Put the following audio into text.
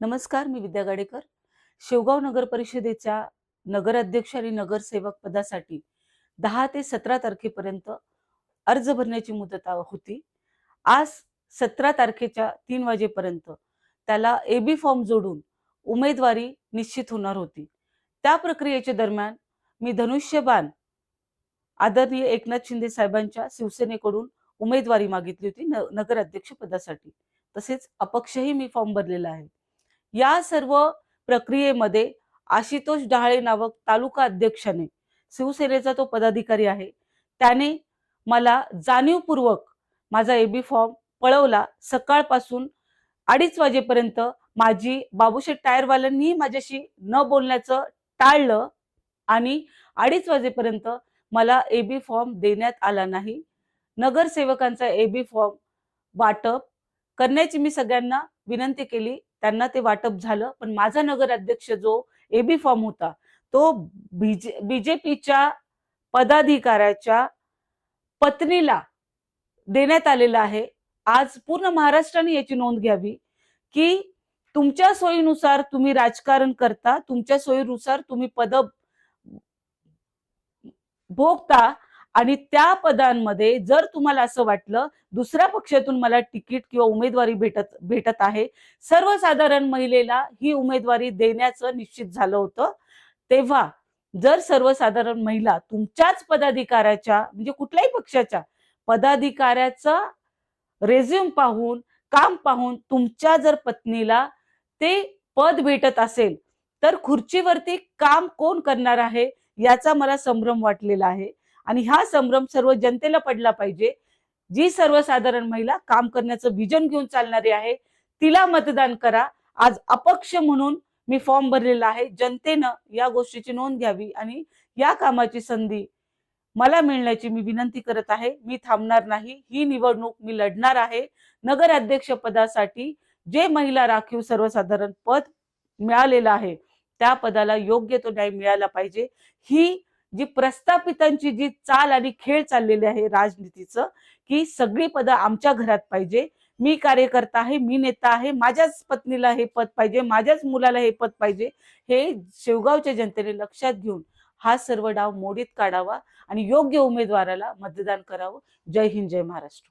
नमस्कार मी विद्या गाडेकर. शेवगाव नगर परिषदेच्या नगराध्यक्ष आणि नगरसेवक पदासाठी दहा ते सतरा तारखेपर्यंत अर्ज भरण्याची मुदत होती. आज सतरा तारखेच्या तीन वाजेपर्यंत त्याला एबी फॉर्म जोडून उमेदवारी निश्चित होणार होती. त्या प्रक्रियेच्या दरम्यान मी धनुष्यबान आदरणीय एकनाथ शिंदे साहेबांच्या शिवसेनेकडून उमेदवारी मागितली होती न नगराध्यक्ष पदासाठी. तसेच अपक्षही मी फॉर्म भरलेला आहे. या सर्व प्रक्रियेमध्ये आशितोष डहाळे नावक तालुका अध्यक्षाने शिवसेनेचा तो पदाधिकारी आहे. त्याने मला जाणीवपूर्वक माझा एबी फॉर्म पळवला. सकाळपासून अडीच वाजेपर्यंत माझी बाबूशेठ टायरवाल्यांनी माझ्याशी न बोलण्याचं टाळलं आणि अडीच वाजेपर्यंत मला एबी फॉर्म देण्यात आला नाही. नगरसेवकांचा एबी फॉर्म वाटप करण्याची मी सगळ्यांना विनंती केली. त्यांना ते वाटप झालं. पण माझा नगराध्यक्ष जो एबी फॉर्म होता तो बीजे बीजेपीच्या पदाधिकाऱ्याच्या पत्नीला देण्यात आलेला आहे. आज पूर्ण महाराष्ट्राने याची नोंद घ्यावी की तुमच्या सोयीनुसार तुम्ही राजकारण करता तुमच्या सोयीनुसार तुम्ही पद भोगता आणि त्या पदांमध्ये जर तुम्हाला असं वाटलं दुसऱ्या पक्षातून मला तिकीट किंवा उमेदवारी भेटत भेटत आहे. सर्वसाधारण महिलेला ही उमेदवारी देण्याचं निश्चित झालं होतं. तेव्हा जर सर्वसाधारण महिला तुमच्याच पदाधिकाऱ्याच्या म्हणजे कुठल्याही पक्षाच्या पदाधिकाऱ्याचा रेझ्युम पाहून काम पाहून तुमच्या जर पत्नीला ते पद भेटत असेल तर खुर्चीवरती काम कोण करणार आहे याचा मला संभ्रम वाटलेला आहे. आणि हा संभ्रम सर्व जनतेला पडला पाहिजे. जी सर्वसाधारण महिला काम करण्याचं विजन घेऊन चालणारी आहे तिला मतदान करा. आज अपक्ष म्हणून मी फॉर्म भरलेला आहे. जनतेनं या गोष्टीची नोंद घ्यावी आणि या कामाची संधी मला मिळण्याची मी विनंती करत आहे. मी थांबणार नाही. ही निवडणूक मी लढणार आहे. नगर अध्यक्ष पदासाठी जे महिला राखीव सर्वसाधारण पद मिळालेलं आहे त्या पदाला योग्य तो न्याय मिळाला पाहिजे. ही जी प्रस्थापितांची जी चाल आणि खेळ चाललेली आहे राजनीतीचं की सगळी पदं आमच्या घरात पाहिजे. मी कार्यकर्ता आहे मी नेता आहे माझ्याच पत्नीला हे पद पाहिजे माझ्याच मुलाला हे पद पाहिजे हे शेवगावच्या जनतेने लक्षात घेऊन हा सर्व डाव मोडीत काढावा आणि योग्य उमेदवाराला मतदान करावं. जय हिंद जय महाराष्ट्र.